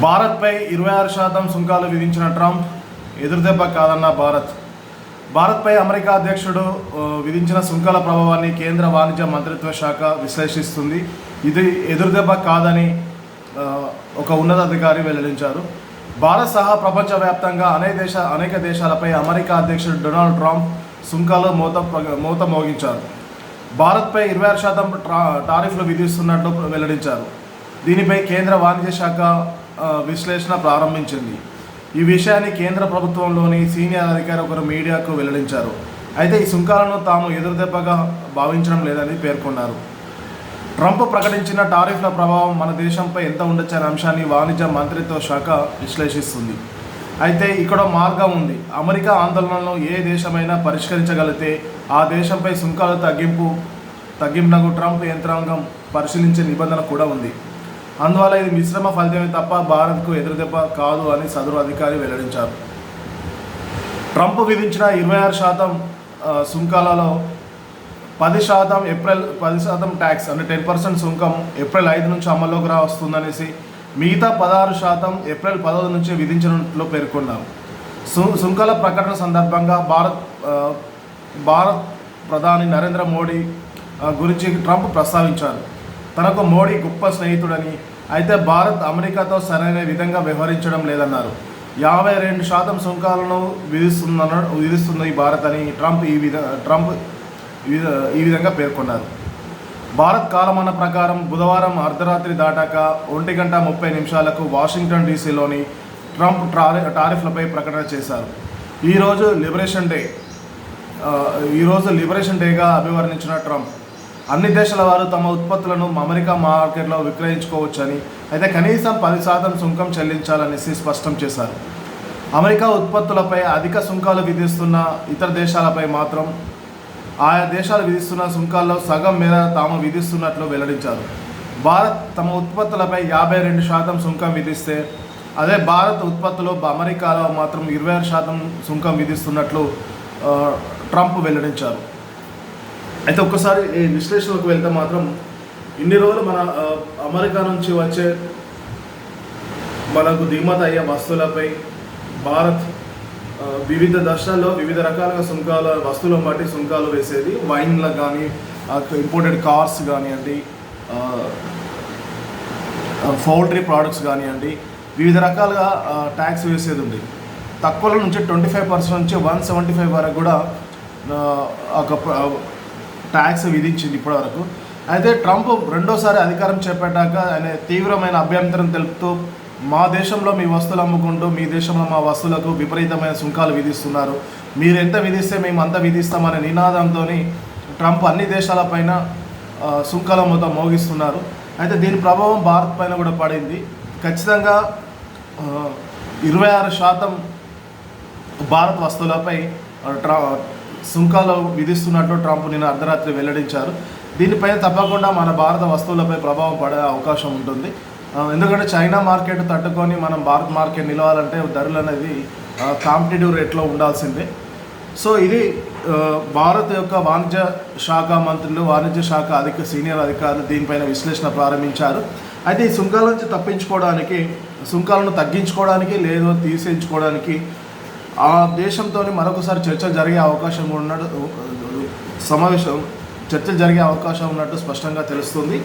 భారత్పై ఇరవై ఆరు శాతం సుంకాలు విధించిన ట్రంప్ ఎదురుదెబ్బ కాదన్న భారత్. భారత్పై అమెరికా అధ్యక్షుడు విధించిన సుంకాల ప్రభావాన్ని కేంద్ర వాణిజ్య మంత్రిత్వ శాఖ విశ్లేషిస్తుంది. ఇది ఎదురుదెబ్బ కాదని ఒక ఉన్నతాధికారి వెల్లడించారు. భారత్ సహా ప్రపంచవ్యాప్తంగా అనేక దేశ అనేక దేశాలపై అమెరికా అధ్యక్షుడు డొనాల్డ్ ట్రంప్ సుంకాలు మూత మూత మోగించారు. భారత్పై ఇరవై ఆరు శాతం ట్రా- టారిఫ్లు విధిస్తున్నట్లు వెల్లడించారు. దీనిపై కేంద్ర వాణిజ్య శాఖ విశ్లేషణ ప్రారంభించింది. ఈ విషయాన్ని కేంద్ర ప్రభుత్వంలోని సీనియర్ అధికారి ఒకరు మీడియాకు వెల్లడించారు. అయితే ఈ సుంకాలను తాము ఎదురుదెబ్బగా భావించడం లేదని పేర్కొన్నారు. ట్రంప్ ప్రకటించిన టారిఫ్ల ప్రభావం మన దేశంపై ఎంత ఉండొచ్చనే అంశాన్ని వాణిజ్య మంత్రిత్వ శాఖ విశ్లేషిస్తుంది. అయితే ఇక్కడ మార్గం ఉంది. అమెరికా ఆందోళనలను ఏ దేశమైనా పరిష్కరించగలిగితే ఆ దేశంపై సుంకాల తగ్గింపు తగ్గింపునకు ట్రంప్ యంత్రాంగం పరిశీలించే నిబంధన కూడా ఉంది. అందువల్ల ఇది మిశ్రమ ఫలితమే తప్ప భారత్కు ఎదురుదెబ్బ కాదు అని సదరు అధికారి వెల్లడించారు. ట్రంప్ విధించిన ఇరవై ఆరు శాతం సుంకాలలో పది శాతం ఏప్రిల్ పది శాతం ట్యాక్స్ అంటే టెన్ పర్సెంట్ సుంకం ఏప్రిల్ ఐదు నుంచి అమల్లోకి రా వస్తుందనేసి మిగతా పదహారు శాతం ఏప్రిల్ పదహారు నుంచి విధించినట్లు పేర్కొన్నారు. సు సుంకాల ప్రకటన సందర్భంగా భారత్ భారత్ ప్రధాని నరేంద్ర మోడీ గురించి ట్రంప్ ప్రస్తావించారు. తనకు మోడీ గొప్ప స్నేహితుడని అయితే భారత్ అమెరికాతో సరైన విధంగా వ్యవహరించడం లేదన్నారు. యాభై రెండు శాతం సుంకాలను విధిస్తుందన్న విధిస్తుంది భారత్ అని ట్రంప్ ఈ విధ ట్రంప్ ఈ విధంగా పేర్కొన్నారు. భారత్ కాలమాన ప్రకారం బుధవారం అర్ధరాత్రి దాటాక ఒంటి గంట ముప్పై నిమిషాలకు వాషింగ్టన్ డీసీలోని ట్రంప్ టారి టారిఫ్లపై ప్రకటన చేశారు. ఈరోజు లిబరేషన్ డే ఈరోజు లిబరేషన్ డేగా అభివర్ణించిన ట్రంప్ అన్ని దేశాల వారు తమ ఉత్పత్తులను అమెరికా మార్కెట్లో విక్రయించుకోవచ్చని అయితే కనీసం పది శాతం సుంకం చెల్లించాలనేసి స్పష్టం చేశారు. అమెరికా ఉత్పత్తులపై అధిక సుంకాలు విధిస్తున్న ఇతర దేశాలపై మాత్రం ఆయా దేశాలు విధిస్తున్న సుంకాల్లో సగం మేర తాము విధిస్తున్నట్లు వెల్లడించారు. భారత్ తమ ఉత్పత్తులపై యాభై రెండు శాతం సుంకం విధిస్తే అదే భారత్ ఉత్పత్తులు అమెరికాలో మాత్రం ఇరవై ఆరు శాతం సుంకం విధిస్తున్నట్లు ట్రంప్ వెల్లడించారు. అయితే ఒక్కసారి ఈ విశ్లేషణకు వెళ్తే మాత్రం ఇన్ని రోజులు మన అమెరికా నుంచి వచ్చే మనకు దిగుమతి అయ్యే వస్తువులపై భారత్ వివిధ దశల్లో వివిధ రకాలుగా సుంకాల వస్తువులను బట్టి సుంకాలు వేసేది. వైన్లకు కానీ ఇంపోర్టెడ్ కార్స్ కానివ్వండి పౌల్ట్రీ ప్రోడక్ట్స్ కానివ్వండి వివిధ రకాలుగా ట్యాక్స్ వేసేది ఉంది. తక్కువలో నుంచి ట్వంటీ ఫైవ్ పర్సెంట్ నుంచి వన్ సెవెంటీ ఫైవ్ వరకు కూడా ఒక ట్యాక్స్ విధించింది ఇప్పటివరకు. అయితే ట్రంప్ రెండోసారి అధికారం చేపట్టాక ఆయన తీవ్రమైన అభ్యంతరం తెలుపుతూ మా దేశంలో మీ వస్తువులు అమ్ముకుంటూ మీ దేశంలో మా వస్తువులకు విపరీతమైన సుంకాలు విధిస్తున్నారు. మీరు ఎంత విధిస్తే మేము అంత విధిస్తామనే నినాదంతో ట్రంప్ అన్ని దేశాలపైన సుంకాల మొత్తం మోగిస్తున్నారు. అయితే దీని ప్రభావం భారత్ పైన కూడా పడింది. ఖచ్చితంగా ఇరవై ఆరు శాతం భారత్ వస్తువులపై ట్రా సుంకాలు విధిస్తున్నట్లు ట్రంప్ నిన్న అర్ధరాత్రి వెల్లడించారు. దీనిపైన తప్పకుండా మన భారత వస్తువులపై ప్రభావం పడే అవకాశం ఉంటుంది. ఎందుకంటే చైనా మార్కెట్ తట్టుకొని మనం భారత్ మార్కెట్ నిలవాలంటే ధరలు అనేది కాంపిటేటివ్ రేట్లో ఉండాల్సిందే. సో ఇది భారత్ యొక్క వాణిజ్య శాఖ మంత్రులు వాణిజ్య శాఖ అధిక సీనియర్ అధికారులు దీనిపైన విశ్లేషణ ప్రారంభించారు. అయితే ఈ సుంకాల నుంచి తప్పించుకోవడానికి సుంకాలను తగ్గించుకోవడానికి లేదు తీసేయించుకోవడానికి ఆ దేశంతో మరొకసారి చర్చలు జరిగే అవకాశం ఉన్నట్టు సమావేశం చర్చలు జరిగే అవకాశం ఉన్నట్టు స్పష్టంగా తెలుస్తుంది.